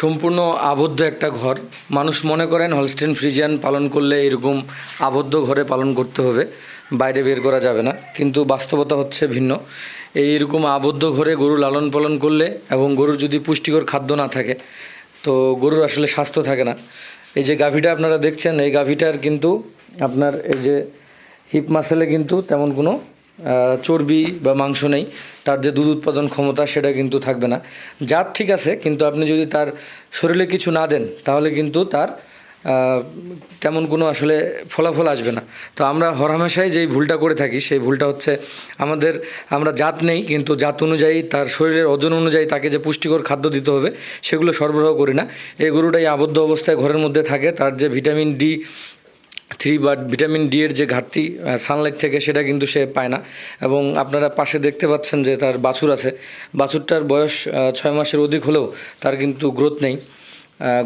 সম্পূর্ণ আবদ্ধ একটা ঘর। মানুষ মনে করেন হলস্টেন ফ্রিজিয়ান পালন করলে এরকম আবদ্ধ ঘরে পালন করতে হবে, বাইরে বের করা যাবে না। কিন্তু বাস্তবতা হচ্ছে ভিন্ন। এইরকম আবদ্ধ ঘরে গরু লালন পালন করলে এবং গরুর যদি পুষ্টিকর খাদ্য না থাকে, তো গরুর আসলে স্বাস্থ্য থাকে না। এই যে গাভীটা আপনারা দেখছেন, এই গাভীটার কিন্তু আপনার এই যে হিপ মাসেলে কিন্তু তেমন কোনো চর্বি বা মাংস নেই, তার যে দুধ উৎপাদন ক্ষমতা সেটা কিন্তু থাকবে না। জাত ঠিক আছে, কিন্তু আপনি যদি তার শরীরে কিছু না দেন, তাহলে কিন্তু তার তেমন কোনো আসলে ফলাফল আসবে না। তো আমরা হরহামেশাই যেই ভুলটা করে থাকি, সেই ভুলটা হচ্ছে আমাদের, আমরা জাত নেই, কিন্তু জাত অনুযায়ী তার শরীরের ওজন অনুযায়ী তাকে যে পুষ্টিকর খাদ্য দিতে হবে, সেগুলো সরবরাহ করি না। এই গরুটাই আবদ্ধ অবস্থায় ঘরের মধ্যে থাকে, তার যে ভিটামিন ডি থ্রি বা ভিটামিন ডি এর যে ঘাটতি সানলাইট থেকে সেটা কিন্তু সে পায় না। এবং আপনারা পাশে দেখতে পাচ্ছেন যে তার বাছুর আছে। বাছুরটার বয়স ছয় মাসের অধিক হলেও তার কিন্তু গ্রোথ নেই।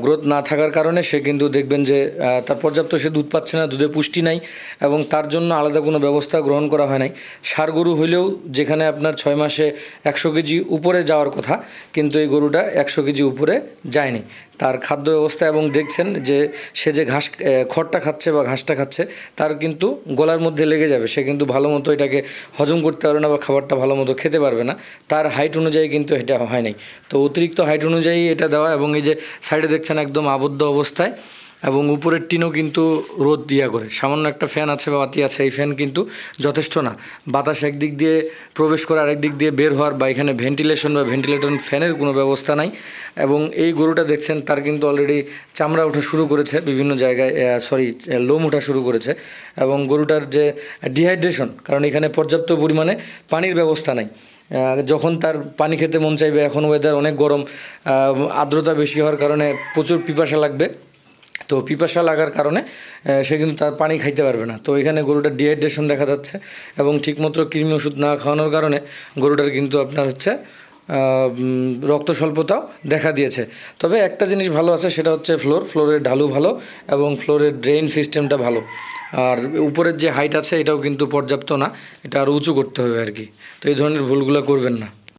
গ্রোথ না থাকার কারণে সে কিন্তু দেখবেন যে তার পর্যাপ্ত সে দুধ পাচ্ছে না, দুধে পুষ্টি নাই এবং তার জন্য আলাদা কোনো ব্যবস্থা গ্রহণ করা হয় নাই। সার গরু হইলেও যেখানে আপনার ছয় মাসে একশো কেজি উপরে যাওয়ার কথা, কিন্তু এই গরুটা একশো কেজি উপরে যায়নি। তার খাদ্য ব্যবস্থা এবং দেখছেন যে সে যে ঘাস খড়টা খাচ্ছে বা ঘাসটা খাচ্ছে, তার কিন্তু গলার মধ্যে লেগে যাবে। সে কিন্তু ভালো মতো এটাকে হজম করতে পারবে না বা খাবারটা ভালো মতো খেতে পারবে না। তার হাইট অনুযায়ী কিন্তু এটা হয় নাই। তো অতিরিক্ত হাইট অনুযায়ী এটা দেওয়া এবং এই যে সাইডে দেখছেন একদম আবদ্ধ অবস্থায়। এবং উপরের টিনও কিন্তু রোদ দিয়া করে। সামান্য একটা ফ্যান আছে বা বাতি আছে, এই ফ্যান কিন্তু যথেষ্ট না। বাতাস একদিক দিয়ে প্রবেশ করে আরেক দিক দিয়ে বের হওয়ার বা এখানে ভেন্টিলেশন বা ভেন্টিলেটর ফ্যানের কোনো ব্যবস্থা নাই। এবং এই গরুটা দেখছেন, তার কিন্তু অলরেডি চামড়া ওঠা শুরু করেছে বিভিন্ন জায়গায় সরি লোম ওঠা শুরু করেছে। এবং গরুটার যে ডিহাইড্রেশন কারণ এখানে পর্যাপ্ত পরিমাণে পানির ব্যবস্থা নাই। যখন তার পানি খেতে মন চাইবে, এখন ওয়েদার অনেক গরম আর্দ্রতা বেশি হওয়ার কারণে প্রচুর পিপাসা লাগবে। তো পিপাসা লাগার কারণে সে কিন্তু তার পানি খাইতে পারবে না। তো এখানে গরুটার ডিহাইড্রেশন দেখা যাচ্ছে এবং ঠিকমতো কৃমি ওষুধ না খাওয়ানোর কারণে গরুটার কিন্তু আপনার হচ্ছে রক্ত স্বল্পতাও দেখা দিয়েছে। তবে একটা জিনিস ভালো আছে, সেটা হচ্ছে ফ্লোর। ফ্লোরের ঢালু ভালো এবং ফ্লোরের ড্রেন সিস্টেমটা ভালো। আর উপরের যে হাইট আছে, এটাও কিন্তু পর্যাপ্ত না। এটা আরও উঁচু করতে হবে আর কি। তো এই ধরনের ভুলগুলো করবেন না।